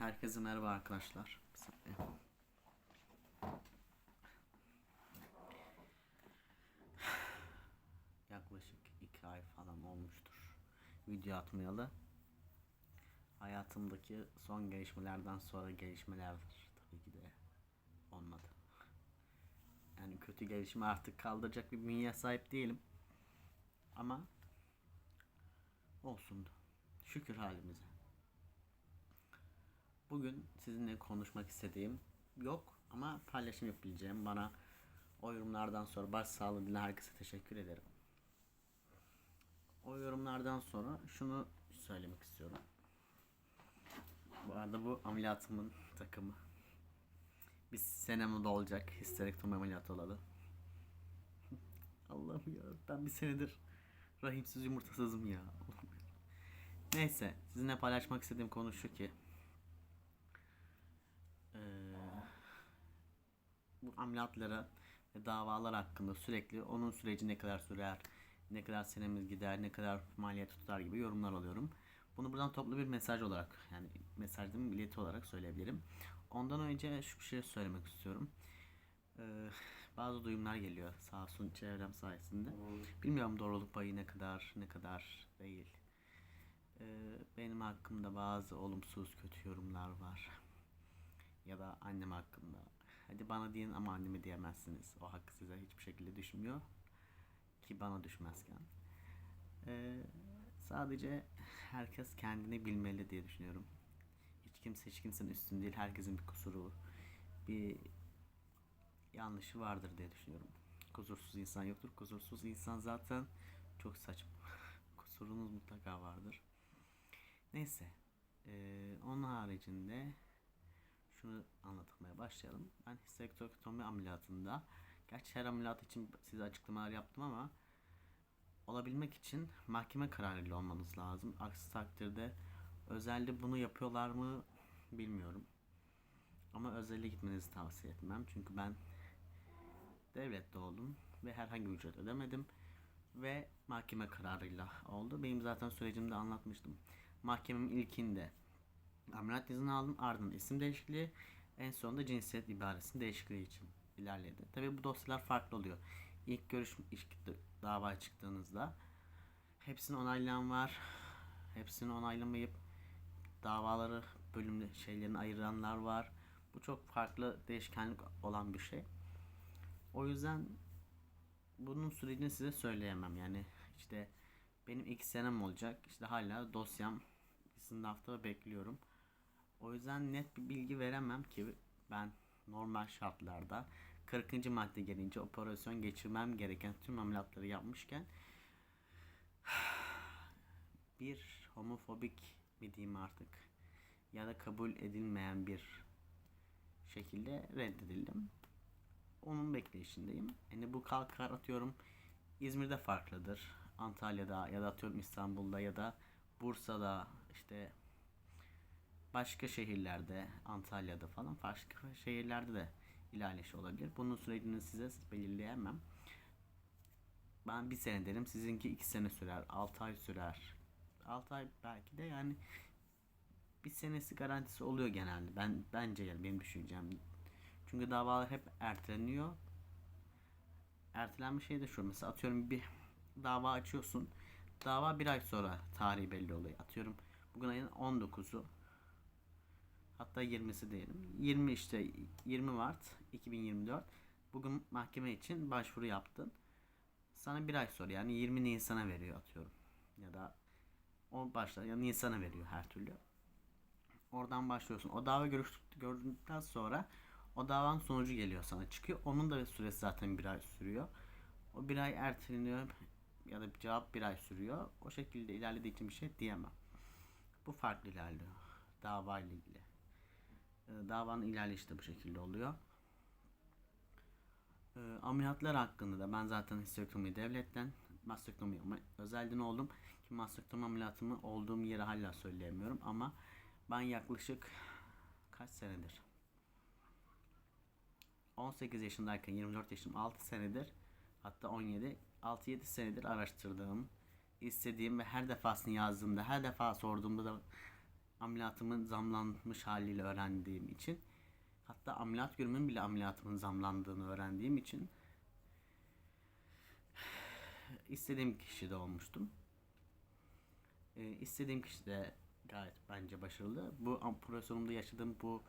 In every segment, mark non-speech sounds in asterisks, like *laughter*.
Herkese merhaba arkadaşlar. Yaklaşık iki ay falan olmuştur. Video atmayalı. Hayatımdaki son gelişmelerden sonra gelişmelerdir. Tabii ki de olmadı. Yani kötü gelişme artık kaldıracak bir bünye sahip değilim. Ama olsun. Şükür halimize. Bugün sizinle konuşmak istediğim yok ama paylaşım yapabileceğim bana o yorumlardan sonra başsağlığı dileyen herkese teşekkür ederim. O yorumlardan sonra şunu söylemek istiyorum. Bu arada bu ameliyatımın takımı. Bir senemi olacak histerektomi ameliyatı olalı. Allah'ım ya ben bir senedir rahimsiz yumurtasızım ya. Neyse sizinle paylaşmak istediğim konu şu ki bu ameliyatlara ve davalar hakkında sürekli onun süreci ne kadar sürer, ne kadar senemiz gider, ne kadar maliyet tutar gibi yorumlar alıyorum. Bunu buradan toplu bir mesaj olarak yani mesaj değil mi, ileti olarak söyleyebilirim. Ondan önce şu bir şey söylemek istiyorum. Eee, bazı duyumlar geliyor sağ olsun çevrem sayesinde. Bilmiyorum doğruluk payı ne kadar ne kadar değil. Eee, benim hakkımda bazı olumsuz kötü yorumlar var ya da annem hakkında. Hadi bana deyin ama anneme diyemezsiniz. O hakkı size hiçbir şekilde düşmüyor. Ki bana düşmezken. Ee, sadece herkes kendini bilmeli diye düşünüyorum. Hiç kimse hiç kimsenin üstünde değil. Herkesin bir kusuru, bir yanlışı vardır diye düşünüyorum. Kusursuz insan yoktur. Kusursuz insan zaten çok saçma. *laughs* Kusurunuz mutlaka vardır. Neyse. Ee, onun haricinde şunu anlatmaya başlayalım. Ben histerektomi ameliyatında gerçi her ameliyat için size açıklamalar yaptım ama olabilmek için mahkeme kararıyla olmanız lazım. Aksi takdirde özelde bunu yapıyorlar mı bilmiyorum. Ama özelde gitmenizi tavsiye etmem. Çünkü ben devlette oldum ve herhangi bir ücret ödemedim. Ve mahkeme kararıyla oldu. Benim zaten sürecimde anlatmıştım. Mahkememin ilkinde ameliyat izni aldım. Ardından isim değişikliği. En sonunda cinsiyet ibaresinin değişikliği için ilerledi. Tabi bu dosyalar farklı oluyor. İlk görüş ilk davaya çıktığınızda hepsini onaylayan var. Hepsini onaylamayıp davaları bölümde şeylerini ayıranlar var. Bu çok farklı değişkenlik olan bir şey. O yüzden bunun sürecini size söyleyemem. Yani işte benim iki senem olacak. İşte hala dosyam sınavda bekliyorum. O yüzden net bir bilgi veremem ki ben normal şartlarda 40. madde gelince operasyon geçirmem gereken tüm ameliyatları yapmışken *sighs* bir homofobik mi diyeyim artık ya da kabul edilmeyen bir şekilde reddedildim. Onun bekleyişindeyim. Yani bu kalkar atıyorum İzmir'de farklıdır. Antalya'da ya da atıyorum İstanbul'da ya da Bursa'da işte başka şehirlerde Antalya'da falan başka şehirlerde de ilerleşi olabilir. Bunun sürecini size belirleyemem. Ben bir sene derim. Sizinki iki sene sürer. Altı ay sürer. Altı ay belki de yani bir senesi garantisi oluyor genelde. Ben bence yani benim düşüncem. Çünkü davalar hep erteleniyor. Ertelenme şey de şu. Mesela atıyorum bir dava açıyorsun. Dava bir ay sonra tarihi belli oluyor. Atıyorum bugün ayın 19'u. Hatta 20'si diyelim. 20 işte 20 Mart 2024. Bugün mahkeme için başvuru yaptın. Sana bir ay sonra yani 20 Nisan'a veriyor atıyorum. Ya da o başlar ya Nisan'a veriyor her türlü. Oradan başlıyorsun. O dava görüş, gördükten sonra o davanın sonucu geliyor sana çıkıyor. Onun da süresi zaten bir ay sürüyor. O bir ay erteleniyor ya da bir cevap bir ay sürüyor. O şekilde ilerlediği için bir şey diyemem. Bu farklı ilerliyor. Dava ile ilgili. Ee, davanın ilerleyişi de bu şekilde oluyor. Ee, ameliyatlar hakkında da ben zaten histerektomi devletten mastektomi özelden oldum ki mastektomi ameliyatımı olduğum yeri hala söyleyemiyorum ama ben yaklaşık kaç senedir 18 yaşındayken 24 yaşım 6 senedir hatta 17 6-7 senedir araştırdığım istediğim ve her defasını yazdığımda her defa sorduğumda da ameliyatımın zamlanmış haliyle öğrendiğim için hatta ameliyat günümün bile ameliyatımın zamlandığını öğrendiğim için istediğim kişide olmuştum. Ee, istediğim kişi de gayet bence başarılı. Bu operasyonumda yaşadığım bu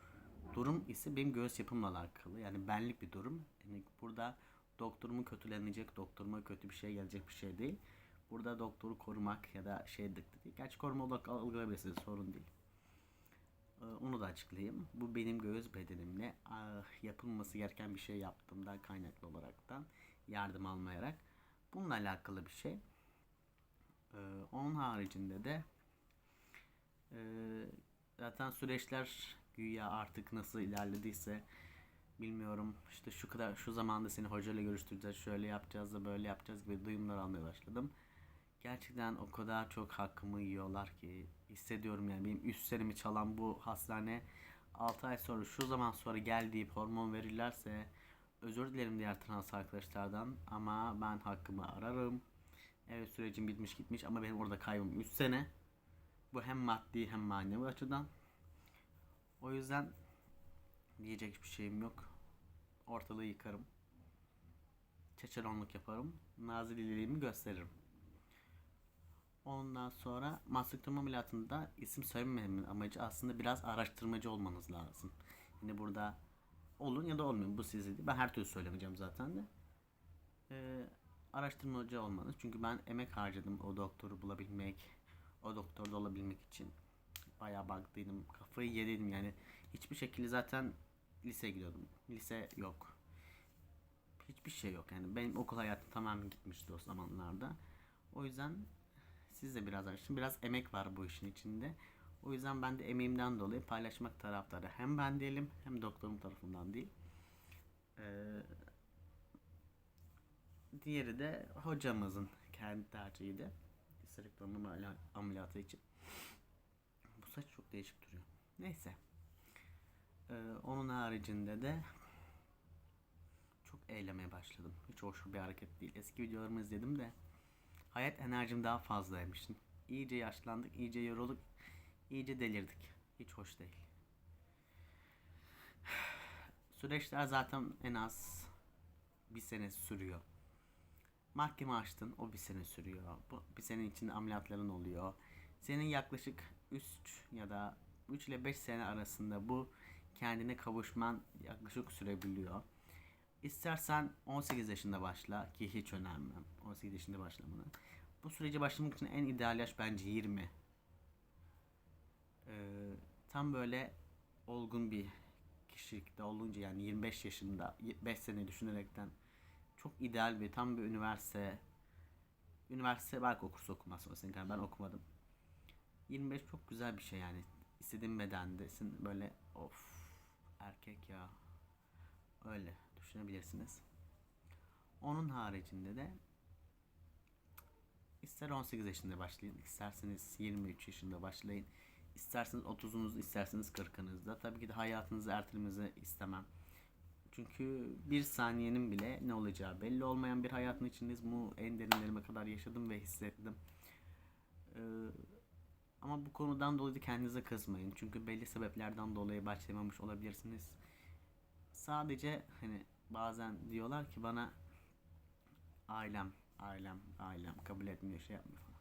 durum ise benim göğüs yapımla alakalı. Yani benlik bir durum. Yani burada doktorumu kötülenecek, doktoruma kötü bir şey gelecek bir şey değil. Burada doktoru korumak ya da şey dık değil. Gerçi koruma olarak algılayabilirsiniz sorun değil. Açıklayayım. Bu benim göğüs bedenimle ah, yapılması gereken bir şey yaptığımdan kaynaklı olaraktan yardım almayarak bununla alakalı bir şey. Ee, onun haricinde de e, zaten süreçler güya artık nasıl ilerlediyse bilmiyorum işte şu kadar şu zamanda seni hocayla görüştüreceğiz şöyle yapacağız da böyle yapacağız gibi duyumlar almaya başladım. Gerçekten o kadar çok hakkımı yiyorlar ki hissediyorum yani benim üst serimi çalan bu hastane 6 ay sonra şu zaman sonra gel deyip hormon verirlerse özür dilerim diğer trans arkadaşlardan ama ben hakkımı ararım. Evet sürecim bitmiş gitmiş ama benim orada kaybım 3 sene. Bu hem maddi hem manevi açıdan. O yüzden diyecek hiçbir şeyim yok. Ortalığı yıkarım. Çeçeronluk yaparım. Nazililiğimi gösteririm. Ondan sonra mastüktürme ameliyatında isim söylemememin amacı aslında biraz araştırmacı olmanız lazım. Yine burada olun ya da olmayın bu sizi. Ben her türlü söylemeyeceğim zaten de. Ee, araştırmacı olmanız. Çünkü ben emek harcadım o doktoru bulabilmek, o doktorda olabilmek için. Bayağı baktıydım, kafayı yediydim yani. Hiçbir şekilde zaten lise gidiyordum. Lise yok. Hiçbir şey yok yani. Benim okul hayatım tamamen gitmişti o zamanlarda. O yüzden siz de biraz araştırın. Biraz emek var bu işin içinde. O yüzden ben de emeğimden dolayı paylaşmak taraftarı. Hem ben değilim hem doktorum tarafından değil. Ee, diğeri de hocamızın kendi tercihiydi. Histerektomi ameliyatı için. Bu saç çok değişik duruyor. Neyse. Ee, onun haricinde de çok eğlemeye başladım. Hiç hoş bir hareket değil. Eski videolarımı izledim de hayat enerjim daha fazlaymış. İyice yaşlandık, iyice yorulduk, iyice delirdik. Hiç hoş değil. Süreçler zaten en az bir sene sürüyor. Mahkeme açtın, o bir sene sürüyor. Bu bir senenin içinde ameliyatların oluyor. Senin yaklaşık 3 ya da 3 ile 5 sene arasında bu kendine kavuşman yaklaşık sürebiliyor. İstersen 18 yaşında başla ki hiç önermem. 18 yaşında başlamanı. Bu sürece başlamak için en ideal yaş bence 20. Ee, tam böyle olgun bir kişilikte olunca yani 25 yaşında 5 sene düşünerekten çok ideal bir tam bir üniversite üniversite belki okursa okumaz senin kadar ben okumadım. 25 çok güzel bir şey yani. İstediğin bedendesin böyle of erkek ya öyle düşünebilirsiniz. Onun haricinde de ister 18 yaşında başlayın, isterseniz 23 yaşında başlayın, isterseniz 30'unuzda, isterseniz 40'ınızda. Tabii ki de hayatınızı ertelemenizi istemem. Çünkü bir saniyenin bile ne olacağı belli olmayan bir hayatın içindeyiz. Bu en derinlerime kadar yaşadım ve hissettim. Ee, ama bu konudan dolayı kendinize kızmayın. Çünkü belli sebeplerden dolayı başlamamış olabilirsiniz. Sadece hani bazen diyorlar ki bana ailem, ailem, ailem kabul etmiyor, şey yapmıyor falan.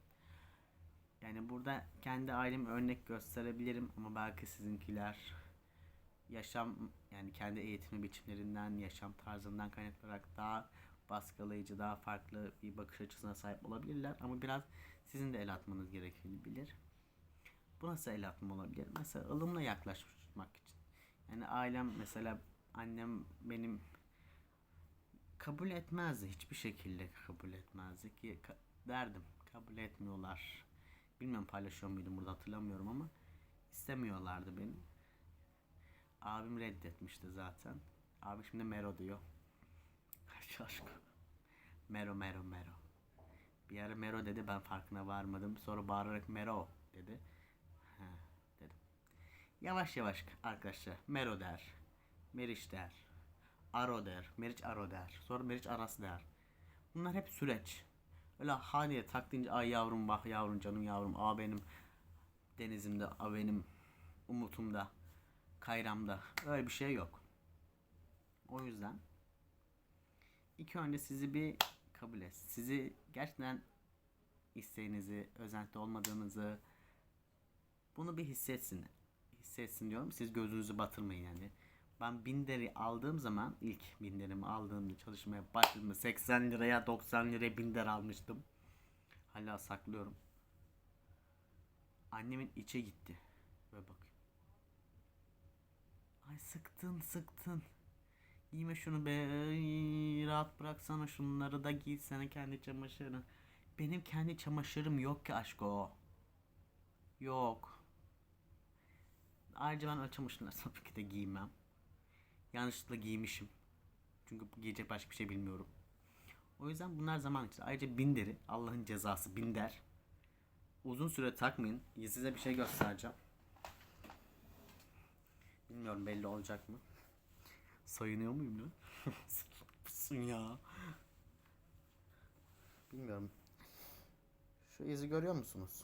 Yani burada kendi ailemi örnek gösterebilirim ama belki sizinkiler yaşam yani kendi eğitimi biçimlerinden, yaşam tarzından kaynaklanarak daha baskılayıcı, daha farklı bir bakış açısına sahip olabilirler ama biraz sizin de el atmanız gerekebilir. Bu nasıl el atma olabilir? Mesela ılımla yaklaşmak için. Yani ailem mesela annem benim kabul etmezdi hiçbir şekilde kabul etmezdi ki derdim kabul etmiyorlar. Bilmiyorum paylaşıyor muydum burada hatırlamıyorum ama istemiyorlardı beni. Abim reddetmişti zaten. Abi şimdi Mero diyor. *laughs* Şaşkın. Mero Mero Mero. Bir ara Mero dedi ben farkına varmadım. Sonra bağırarak Mero dedi. He, dedim. Yavaş yavaş arkadaşlar Mero der. Meriç der. Aro der. Meriç Aro der. Sonra Meriç Aras der. Bunlar hep süreç. Öyle haniye tak deyince ay yavrum bak yavrum canım yavrum a benim denizimde a benim umutumda, kayramda. Öyle bir şey yok. O yüzden ilk önce sizi bir kabul et. Sizi gerçekten isteğinizi, özenti olmadığınızı bunu bir hissetsin. Hissetsin diyorum. Siz gözünüzü batırmayın yani. Ben binderi aldığım zaman ilk binderimi aldığımda çalışmaya başladığımda 80 liraya 90 liraya binder almıştım. Hala saklıyorum. Annemin içe gitti. Ve bak. Ay sıktın sıktın. Giyme şunu be. Rahat bıraksana şunları da giysene kendi çamaşırını. Benim kendi çamaşırım yok ki aşko. Yok. Ayrıca ben o çamaşırları tabii ki de giymem. Yanlışlıkla giymişim. Çünkü giyecek başka bir şey bilmiyorum. O yüzden bunlar zaman için. Ayrıca binderi Allah'ın cezası binder. Uzun süre takmayın. Size bir şey göstereceğim. Bilmiyorum belli olacak mı? Soyunuyor muyum lan? *laughs* Mısın ya? Bilmiyorum. Şu izi görüyor musunuz?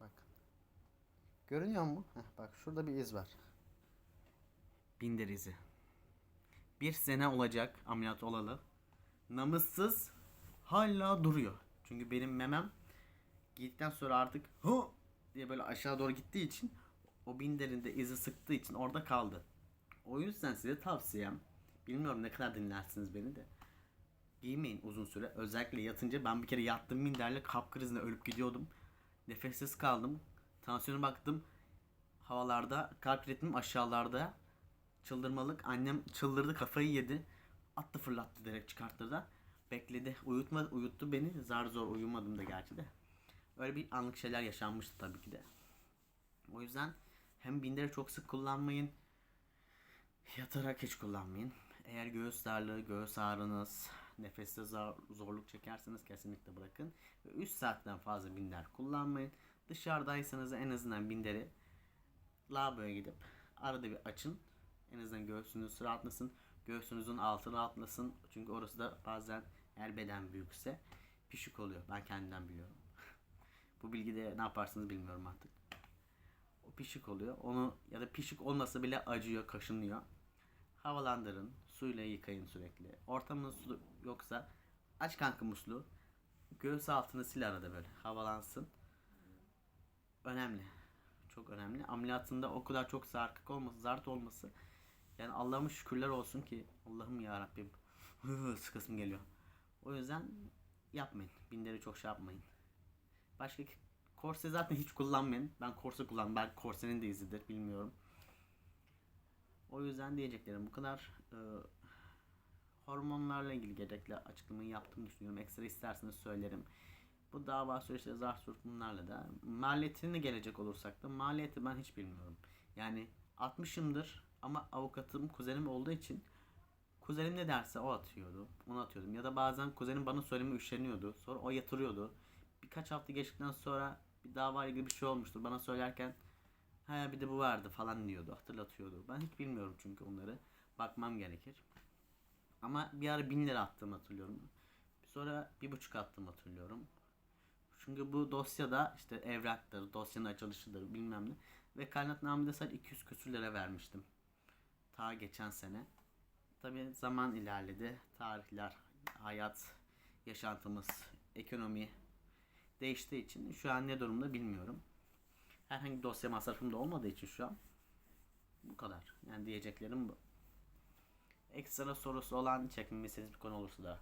Bakın. Görünüyor mu? Heh, bak şurada bir iz var. Binder izi. Bir sene olacak ameliyat olalı. Namussuz hala duruyor. Çünkü benim memem gittikten sonra artık hı diye böyle aşağı doğru gittiği için o binderin de izi sıktığı için orada kaldı. O yüzden size tavsiyem bilmiyorum ne kadar dinlersiniz beni de giymeyin uzun süre. Özellikle yatınca ben bir kere yattım minderle kalp krizine ölüp gidiyordum. Nefessiz kaldım. Tansiyona baktım. Havalarda kalp ritmim aşağılarda. Çıldırmalık. Annem çıldırdı kafayı yedi. Attı fırlattı direkt çıkarttı Bekledi. Uyutma, uyuttu beni. Zar zor uyumadım da gerçi de. Öyle bir anlık şeyler yaşanmıştı tabii ki de. O yüzden hem binderi çok sık kullanmayın. Yatarak hiç kullanmayın. Eğer göğüs darlığı, göğüs ağrınız, nefeste zor- zorluk çekerseniz kesinlikle bırakın. Ve 3 saatten fazla binder kullanmayın. Dışarıdaysanız en azından binderi lavaboya gidip arada bir açın. En azından göğsünüz rahatlasın. Göğsünüzün altı rahatlasın. Çünkü orası da bazen eğer beden büyükse pişik oluyor. Ben kendimden biliyorum. *laughs* Bu bilgide ne yaparsınız bilmiyorum artık. O pişik oluyor. Onu ya da pişik olmasa bile acıyor, kaşınıyor. Havalandırın. Suyla yıkayın sürekli. Ortamınız su yoksa aç kanka musluğu. Göğüs altını sil arada böyle. Havalansın. Önemli. Çok önemli. Ameliyatında o kadar çok sarkık olması, zart olması. Yani Allah'ıma şükürler olsun ki Allah'ım ya Rabbim. Sıkasım geliyor. O yüzden yapmayın. Binderi çok şey yapmayın. Başka korse zaten hiç kullanmayın. Ben korse kullan. Belki korsenin de izidir bilmiyorum. O yüzden diyeceklerim bu kadar. Ee, hormonlarla ilgili gerekli açıklamayı yaptığımı düşünüyorum. Ekstra isterseniz söylerim. Bu dava süreçleri zar surt bunlarla da. Maliyetine gelecek olursak da maliyeti ben hiç bilmiyorum. Yani 60'ımdır ama avukatım kuzenim olduğu için kuzenim ne derse o atıyordu. Onu atıyordum. Ya da bazen kuzenim bana söyleme üşeniyordu. Sonra o yatırıyordu. Birkaç hafta geçtikten sonra bir dava ilgili bir şey olmuştur. Bana söylerken ha bir de bu vardı falan diyordu. Hatırlatıyordu. Ben hiç bilmiyorum çünkü onları. Bakmam gerekir. Ama bir ara bin lira attım hatırlıyorum. Sonra bir buçuk attım hatırlıyorum. Çünkü bu dosyada işte evraktır, dosyanın açılışıdır bilmem ne. Vekaletnamede sadece 200 küsür lira vermiştim. Ta geçen sene. Tabi zaman ilerledi. Tarihler, hayat, yaşantımız, ekonomi değiştiği için şu an ne durumda bilmiyorum. Herhangi dosya masrafım da olmadığı için şu an bu kadar. Yani diyeceklerim bu. Ekstra sorusu olan çekmemi bir konu olursa da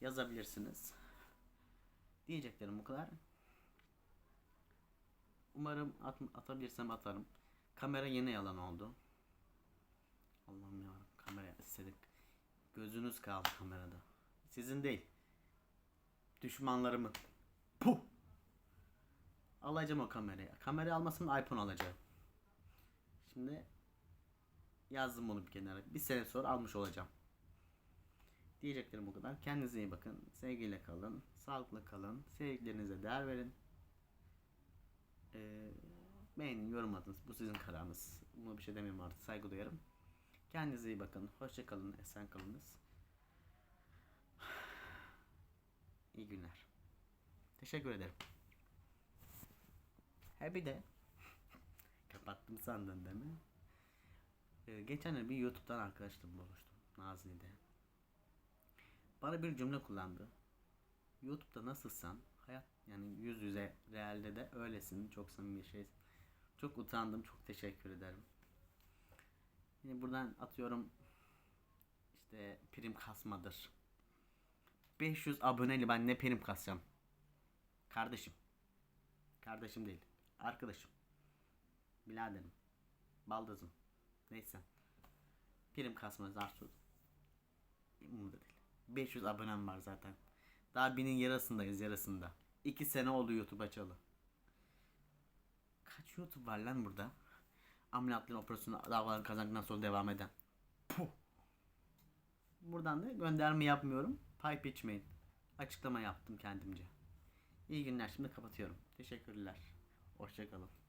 yazabilirsiniz. Diyeceklerim bu kadar. Umarım at, atabilirsem atarım. Kamera yine yalan oldu. Allah'ım ya kamera istedik. Gözünüz kaldı kamerada. Sizin değil. Düşmanlarımın. Puh. Alacağım o kamerayı. Kamerayı almasam iPhone alacağım. Şimdi yazdım bunu bir kenara. Bir sene sonra almış olacağım. Diyeceklerim bu kadar. Kendinize iyi bakın. Sevgiyle kalın. Sağlıklı kalın. Sevdiklerinize değer verin. Ee, beğenin, yorum atın. Bu sizin kararınız. Buna bir şey demeyeyim artık. Saygı duyarım. Kendinize iyi bakın. Hoşça kalın. Esen kalınız. İyi günler. Teşekkür ederim. Ha bir de *laughs* sandın değil mi? Ee, geçen bir YouTube'dan arkadaşla buluştum. Nazlı'ydı. Bana bir cümle kullandı. YouTube'da nasılsan hayat yani yüz yüze realde de öylesin. Çok samimi bir şey. Çok utandım. Çok teşekkür ederim. Yine buradan atıyorum işte prim kasmadır. 500 aboneli ben ne prim kasacağım? Kardeşim. Kardeşim değil. Arkadaşım. Biraderim. Baldızım. Neyse. Prim kasma zarsut. Umurumda değil. 500 abonem var zaten. Daha binin yarısındayız yarısında. 2 sene oldu YouTube açalı. Kaç YouTube var lan burada? Ameliyatların operasyonu davaları kazandıktan sonra devam eden. Puh. Buradan da gönderme yapmıyorum. Pipe içmeyin. Açıklama yaptım kendimce. İyi günler şimdi kapatıyorum. Teşekkürler. Hoşçakalın.